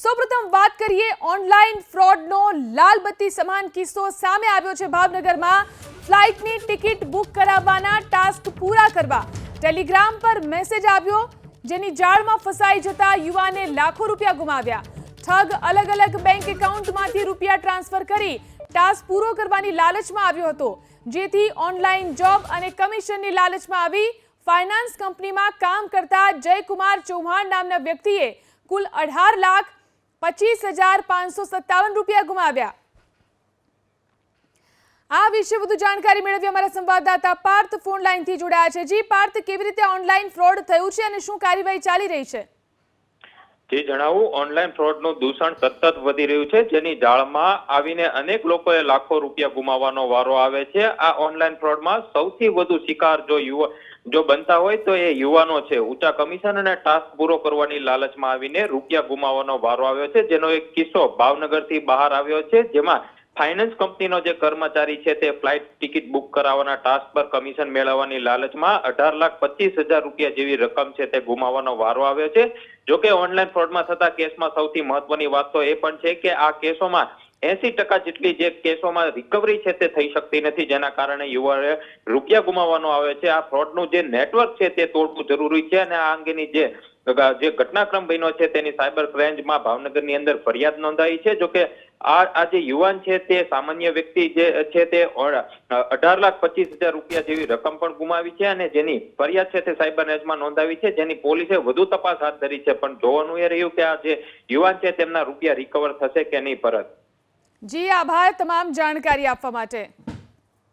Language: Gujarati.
સૌપ્રથમ વાત કરીએ ઓનલાઈન ફ્રોડનો લાલબત્તી સમાન કિસ્સો સામે આવ્યો છે ભાવનગરમાં. ફ્લાઇટની ટિકિટ બુક કરાવવાના ટાસ્ક પૂરા કરવા ટેલિગ્રામ પર મેસેજ આવ્યો. જેની જાળમાં ફસાઈ જતા યુવાને લાખો રૂપિયા ગુમાવ્યા. ઠગ અલગ અલગ બેંક એકાઉન્ટમાંથી રૂપિયા ટ્રાન્સફર કરી ટાસ્ક પૂરો કરવાની લાલચમાં આવ્યો હતો. જેથી ઓનલાઈન જોબ અને કમિશનની લાલચમાં આવી ફાઇનાન્સ કંપનીમાં કામ કરતા જયકુમાર ચૌહાણ નામના વ્યક્તિએ કુલ અઢાર લાખ પચીસ હજાર પાંચસો સત્તાવન રૂપિયા ગુમાવ્યા. આ વિશે વધુ જાણકારી મેળવી અમારા સંવાદદાતા પાર્થ ફોન લાઈનથી જોડાયા છે. જી, પાર્થ, કેવી રીતે ઓનલાઈન ફ્રોડ થયું છે અને શું કાર્યવાહી ચાલી રહી છે? જે જણાવું ઓનલાઈન ફ્રોડનું દૂષણ સતત વધી રહ્યું છે. જેની જાળમાં આવીને અનેક લોકોએ લાખો રૂપિયા ગુમાવવાનો વારો આવે છે. આ ઓનલાઈન ફ્રોડમાં સૌથી વધુ શિકાર જો યુવા, જો બનતા હોય તો એ યુવાનો છે. ઊંચા કમિશન અને ટાસ્ક પૂરો કરવાની લાલચમાં આવીને રૂપિયા ગુમાવવાનો વારો આવ્યો છે. જેનો એક કિસ્સો ભાવનગરથી બહાર આવ્યો છે. જેમાં ફાઇનાન્સ કંપનીનો જે કર્મચારી છે તે ફ્લાઇટ ટિકિટ બુક કરાવવાના ટાસ્ક પર કમિશન મેળવવાની લાલચમાં અઢાર લાખ પચીસ હજાર રૂપિયા જેવી રકમ છે તે ગુમાવવાનો વારો આવ્યો છે. જોકે ઓનલાઈન ફ્રોડમાં થતા કેસમાં સૌથી મહત્વની વાત તો એ પણ છે કે આ કેસોમાં એસી ટકા જેટલી જે કેસોમાં રિકવરી છે તે થઈ શકતી નથી, જેના કારણે યુવાએ રૂપિયા ગુમાવવાનો આવે છે. આ ફ્રોડનું જે નેટવર્ક છે તે તોડવું જરૂરી છે અને આ અંગેની જે જે ઘટનાક્રમ બન્યો છે તેની સાયબર ક્રાઇમમાં ભાવનગરની અંદર ફરિયાદ નોંધાઈ છે. જોકે આ આ જે યુવાન છે તે સામાન્ય વ્યક્તિ જે છે તે અઢાર લાખ પચીસ હજાર રૂપિયા જેવી રકમ પણ ગુમાવી છે અને જેની ફરિયાદ છે તે સાયબર રેન્જમાં નોંધાવી છે. જેની પોલીસે વધુ તપાસ હાથ ધરી છે. પણ જોવાનું એ રહ્યું કે આ જે યુવાન છે તેમના રૂપિયા રિકવર થશે કે નહીં પરત જી આભાર તમામ જાણકારી આપવા માટે.